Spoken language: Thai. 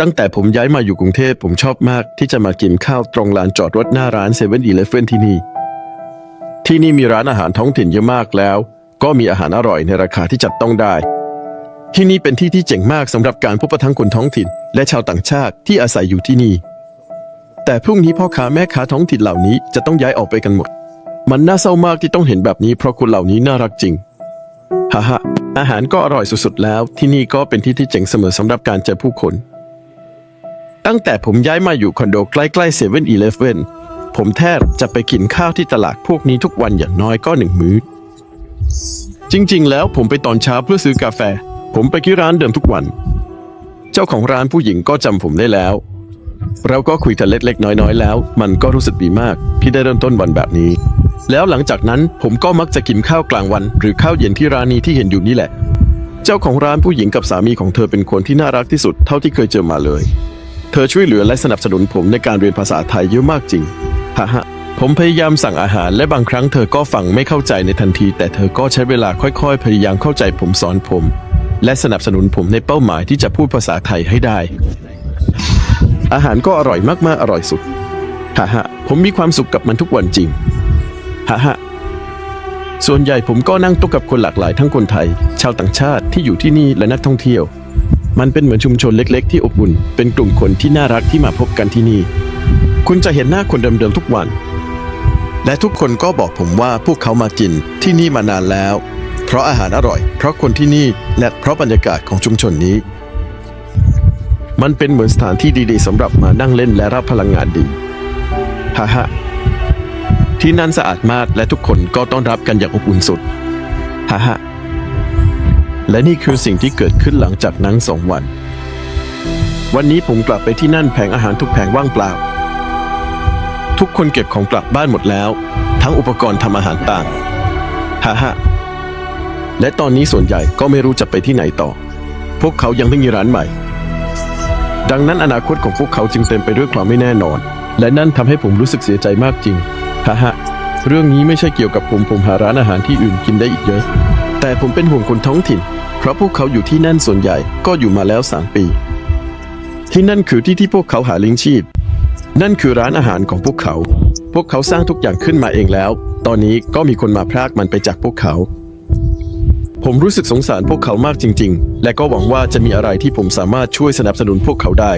ตั้งแต่ผมย้ายมาอยู่กรุงเทพผมชอบมากที่จะมากินข้าวตรงลานจอดรถหน้าร้านเซเว่นอีเลฟเว่นที่นี่ ที่นี่มีร้านอาหารท้องถิ่นเยอะมากแล้ว ก็มีอาหารอร่อยในราคาที่จับต้องได้ ที่นี่เป็นที่ที่เจ๋งมากสำหรับการพบปะทั้งคนท้องถิ่น และชาวต่างชาติที่อาศัยอยู่ที่นี่ แต่พรุ่งนี้พ่อค้าแม่ค้าท้องถิ่นเหล่านี้จะต้องย้ายออกไปกันหมด มันน่าเศร้ามากที่ต้องเห็นแบบนี้เพราะคนเหล่านี้น่ารักจริงฮ่าฮ่าอาหารก็อร่อยสุดๆแล้ว ที่นี่ก็เป็นที่ที่เจ๋งเสมอสำหรับการเจอผู้คน ตั้งแต่ผมย้ายมาอยู่คอนโดใกล้ๆเซเว่นอีเลฟเว่นผมแทบจะไปกินข้าวที่ตลาดพวกนี้ทุกวันอย่างน้อยก็หนึ่งมื้อ จริงๆ แล้วผมไปตอนเช้าเพื่อซื้อกาแฟ ผมไปที่ร้านเดิมทุกวัน เจ้าของร้านผู้หญิงก็จำผมได้แล้ว เราก็คุยกันเล็กๆน้อยๆ แล้ว มันก็รู้สึกดีมากที่ได้เริ่มต้นวันแบบนี้ แล้วหลังจากนั้นผมก็มักจะกินข้าวกลางวัน หรือข้าวเย็นที่ร้านนี้ที่เห็นอยู่นี่แหละ เจ้าของร้านผู้หญิงกับสามีของเธอเป็นคนที่น่ารักที่สุดเท่าที่เคยเจอมาเลย เธอช่วยเหลือและสนับสนุนผมในการเรียนภาษาไทยเยอะมากจริงฮ่าฮะผมพยายามสั่งอาหารและบางครั้งเธอก็ฟังไม่เข้าใจในทันที แต่เธอก็ใช้เวลาค่อยๆ พยายามเข้าใจผมสอนผม และสนับสนุนผมในเป้าหมายที่จะพูดภาษาไทยให้ได้ อาหารก็อร่อยมากๆอร่อยสุดฮ่าฮะผมมีความสุขกับมันทุกวันจริงฮ่าฮะส่วนใหญ่ผมก็นั่งโต๊ะกับคนหลากหลายทั้งคนไทย ชาวต่างชาติที่อยู่ที่นี่และนักท่องเที่ยว มันเป็นเหมือนชุมชนเล็ก ๆ ที่อบอุ่น เป็นกลุ่มคนที่น่ารักที่มาพบกันที่นี่ คุณจะเห็นหน้าคนเดิมๆทุกวัน และทุกคนก็บอกผมว่าพวกเขามากินที่นี่มานานแล้ว เพราะอาหารอร่อย เพราะคนที่นี่และเพราะบรรยากาศของชุมชนนี้ มันเป็นเหมือนสถานที่ดีๆสำหรับมานั่งเล่นและรับพลังงานดีฮ่าฮะที่นั่นสะอาดมากและทุกคนก็ต้อนรับกันอย่างอบอุ่นสุดฮ่าฮะ และนี่คือสิ่งที่เกิดขึ้นหลังจากนั้นสองวัน วันนี้ผมกลับไปที่นั่นแผงอาหารทุกแผงว่างเปล่า ทุกคนเก็บของกลับบ้านหมดแล้ว ทั้งอุปกรณ์ทำอาหารต่างฮ่าฮะและตอนนี้ส่วนใหญ่ก็ไม่รู้จะไปที่ไหนต่อ พวกเขายังไม่มีร้านใหม่ ดังนั้นอนาคตของพวกเขาจึงเต็มไปด้วยความไม่แน่นอน และนั่นทำให้ผมรู้สึกเสียใจมากจริงฮ่าฮะเรื่องนี้ไม่ใช่เกี่ยวกับผมผมหาร้านอาหารที่อื่นกินได้อีกเยอะ แต่ผมเป็นห่วงคนท้องถิ่น เพราะพวกเขาอยู่ที่นั่นส่วนใหญ่ก็อยู่มาแล้วสามปี ที่นั่นคือที่ที่พวกเขาหาเลี้ยงชีพ นั่นคือร้านอาหารของพวกเขา พวกเขาสร้างทุกอย่างขึ้นมาเองแล้ว ตอนนี้ก็มีคนมาพรากมันไปจากพวกเขา ผมรู้สึกสงสารพวกเขามากจริง ๆ และก็หวังว่าจะมีอะไรที่ผมสามารถช่วยสนับสนุนพวกเขาได้